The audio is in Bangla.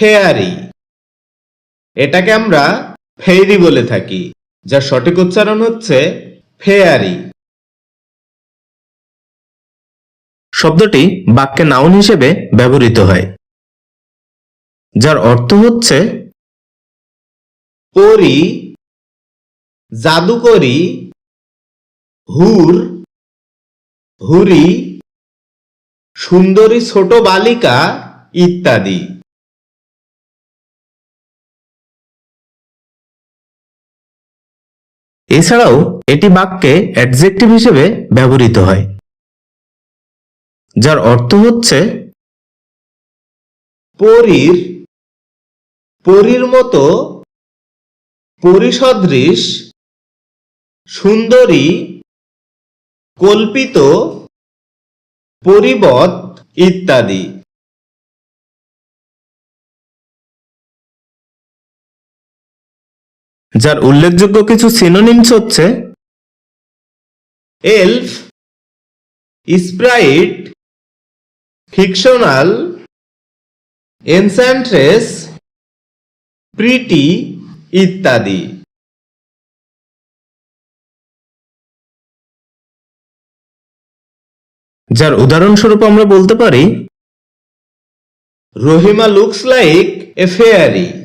ফেয়ারি। এটাকে আমরা ফেয়ারি বলে থাকি যার সঠিক উচ্চারণ হচ্ছে ফেয়ারি। শব্দটি বাক্যে নাউন হিসেবে ব্যবহৃত হয়, যার অর্থ হচ্ছে পরি, জাদুকরি, হুর হুরি সুন্দরী ছোট বালিকা ইত্যাদি। এছাড়াও এটি বাক্যে অ্যাডজেক্টিভ হিসেবে ব্যবহৃত হয়, যার অর্থ হচ্ছে পরীর পরীর মতো পরিসদৃশ, সুন্দরী, কল্পিত পরিবত ইত্যাদি। যার উল্লেখযোগ্য কিছু সিনোনিমস হচ্ছে elf sprite fictional enchantress pretty ইত্যাদি। যার উদাহরণস্বরূপ আমরা বলতে পারি, Rahima looks like a fairy